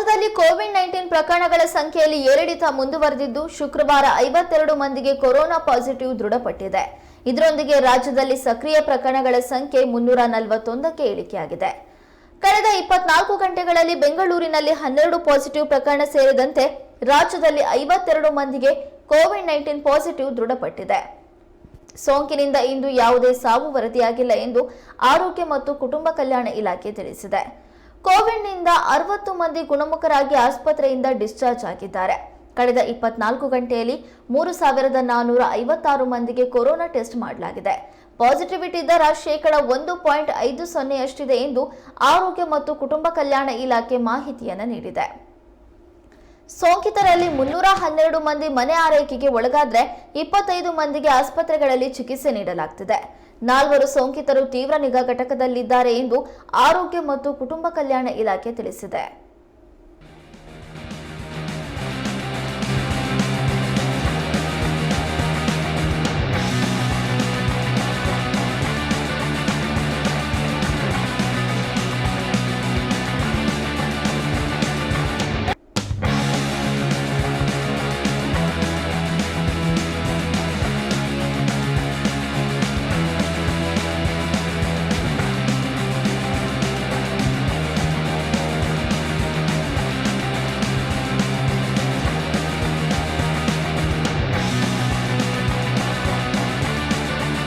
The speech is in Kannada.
ರಾಜ್ಯದಲ್ಲಿ ಕೋವಿಡ್ ನೈನ್ಟೀನ್ ಪ್ರಕರಣಗಳ ಸಂಖ್ಯೆಯಲ್ಲಿ ಏರಿಳಿತ ಮುಂದುವರೆದಿದ್ದು, ಶುಕ್ರವಾರ ಐವತ್ತೆರಡು ಮಂದಿಗೆ ಕೊರೋನಾ ಪಾಸಿಟಿವ್ ದೃಢಪಟ್ಟಿದೆ. ಇದರೊಂದಿಗೆ ರಾಜ್ಯದಲ್ಲಿ ಸಕ್ರಿಯ ಪ್ರಕರಣಗಳ ಸಂಖ್ಯೆ ಮುನ್ನೂರ ನಲವತ್ತೊಂದಕ್ಕೆ ಇಳಿಕೆಯಾಗಿದೆ. ಕಳೆದ ಇಪ್ಪತ್ನಾಲ್ಕು ಗಂಟೆಗಳಲ್ಲಿ ಬೆಂಗಳೂರಿನಲ್ಲಿ ಹನ್ನೆರಡು ಪಾಸಿಟಿವ್ ಪ್ರಕರಣ ಸೇರಿದಂತೆ ರಾಜ್ಯದಲ್ಲಿ ಐವತ್ತೆರಡು ಮಂದಿಗೆ ಕೋವಿಡ್ ನೈನ್ಟೀನ್ ಪಾಸಿಟಿವ್ ದೃಢಪಟ್ಟಿದೆ. ಸೋಂಕಿನಿಂದ ಇಂದು ಯಾವುದೇ ಸಾವು ವರದಿಯಾಗಿಲ್ಲ ಎಂದು ಆರೋಗ್ಯ ಮತ್ತು ಕುಟುಂಬ ಕಲ್ಯಾಣ ಇಲಾಖೆ ತಿಳಿಸಿದೆ. ಕೋವಿಡ್ನಿಂದ ಅರವತ್ತು ಮಂದಿ ಗುಣಮುಖರಾಗಿ ಆಸ್ಪತ್ರೆಯಿಂದ ಡಿಸ್ಚಾರ್ಜ್ ಆಗಿದ್ದಾರೆ. ಕಳೆದ ಇಪ್ಪತ್ನಾಲ್ಕು ಗಂಟೆಯಲ್ಲಿ ಮೂರು ಸಾವಿರದ ನಾನ್ನೂರ ಐವತ್ತಾರು ಮಂದಿಗೆ ಕೊರೋನಾ ಟೆಸ್ಟ್ ಮಾಡಲಾಗಿದೆ. ಪಾಸಿಟಿವಿಟಿ ದರ ಶೇಕಡ ಒಂದು ಪಾಯಿಂಟ್ ಐದು ಸೊನ್ನೆಯಷ್ಟಿದೆ ಎಂದು ಆರೋಗ್ಯ ಮತ್ತು ಕುಟುಂಬ ಕಲ್ಯಾಣ ಇಲಾಖೆ ಮಾಹಿತಿಯನ್ನು ನೀಡಿದೆ. ಸೋಂಕಿತರಲ್ಲಿ ಮುನ್ನೂರ ಹನ್ನೆರಡು ಮಂದಿ ಮನೆ ಆರೈಕೆಗೆ ಒಳಗಾದ್ರೆ ಇಪ್ಪತ್ತೈದು ಮಂದಿಗೆ ಆಸ್ಪತ್ರೆಗಳಲ್ಲಿ ಚಿಕಿತ್ಸೆ ನೀಡಲಾಗ್ತಿದೆ. ನಾಲ್ವರು ಸೋಂಕಿತರು ತೀವ್ರ ನಿಗಾ ಘಟಕದಲ್ಲಿದ್ದಾರೆ ಎಂದು ಆರೋಗ್ಯ ಮತ್ತು ಕುಟುಂಬ ಕಲ್ಯಾಣ ಇಲಾಖೆ ತಿಳಿಸಿದೆ.